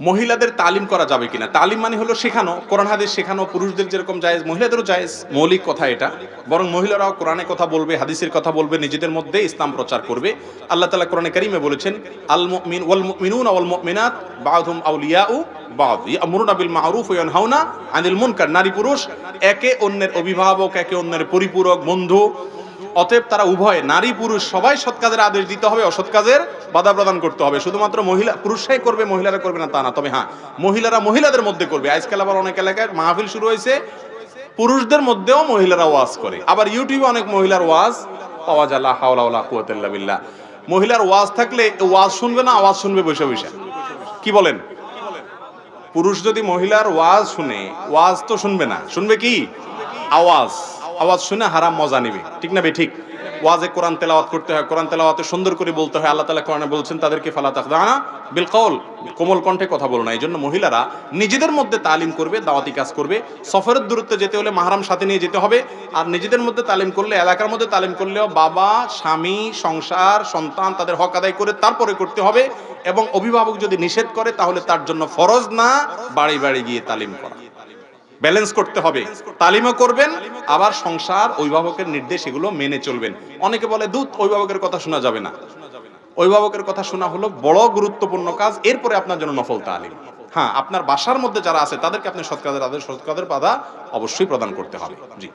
মহিলাদের তালিম করা যাবে কিনা? তালিম মানে হলো শেখানো, কোরআন, হাদিস শেখানো, পুরুষদের যেরকম জায়েজ, মহিলাদেরও জায়েজ, মৌলিক কথা এটা। বরং মহিলারাও কোরআনে কথা বলবে, হাদিসের কথা বলবে, নিজেদের মধ্যে ইসলাম প্রচার করবে। আল্লাহ তাআলা কোরআনে কারিমে বলেছেন, আল মুমিন, ওয়াল মুমিনুনা ওয়াল মুমিনাত বাযুহুম আউলিয়াউ বাদ। আনিল মুনকার। নারী পুরুষ একে অন্যের অভিভাবক, একে অন্যের পরিপূরক, বন্ধু। অতএব তারা উভয় নারী, পুরুষ, সবাই সৎ কাজের আদেশ দিতে হবে, অসৎ কাজের বাধা প্রদান করতে হবে। শুধুমাত্র মহিলা, পুরুষরাই করবে, মহিলারা করবে না তা না। তবে হ্যাঁ মহিলারা মহিলাদের মধ্যে করবে। আজকাল আবার অনেক এলাকায় মাহফিল শুরু হয়েছে, পুরুষদের মধ্যেও মহিলারা ওয়াজ করে। আবার ইউটিউবে অনেক মহিলার ওয়াজ পাওয়া যায় হাওলা ইল্লা বিল্লাহ। মহিলার ওয়াজ থাকলে ওয়াজ শুনবে না, আওয়াজ শুনবে বসে বসে। কি বলেন? পুরুষ যদি মহিলার ওয়াজ শুনে, ওয়াজ তো শুনবে না। শুনবে কি? আওয়াজ। আওয়াজ শুনে হারাম মজা নিবে। ঠিক না বে, ঠিক? ওয়াজে কোরআন তেলাওয়াত করতে হয়, কোরআন তেলাওয়াতে সুন্দর করে বলতে হয়, আল্লাহ তাআলা কোরআনে বলছেন, তাদেরকে ফালা তাখদানা বিল কওল। কোমল কণ্ঠে কথা বলো না, এই জন্য মহিলারা নিজেদের মধ্যে তালিম করবে, দাওয়াতি কাজ করবে। সফরের দূরত্বে যেতে হলে মাহারাম সাথে নিয়ে যেতে হবে। আর নিজেদের মধ্যে তালিম করলে, এলাকার মধ্যে তালিম করলেও বাবা, স্বামী, সংসার, সন্তান তাদের হক আদায় করে তারপরে করতে হবে। এবং অভিভাবক যদি নিষেধ করে, তাহলে তার জন্য ফরজ না, বাড়ি বাড়ি গিয়ে তালিম করা। ব্যালেন্স করতে হবে। তালিমও করবেন আবার সংসার অভিভাবকের নির্দেশ এগুলো মেনে চলবেন। অনেকে বলে দূত অভিভাবকের কথা শোনা যাবে না। অভিভাবকের কথা শোনা হলো বড় গুরুত্বপূর্ণ কাজ এরপরে আপনার জন্য নফল তালিম। হ্যাঁ আপনার বাসার মধ্যে যারা আছে তাদেরকে আপনি সৎকাজের আদেশ সৎকাজের বাধা অবশ্যই প্রদান করতে হবে। জি।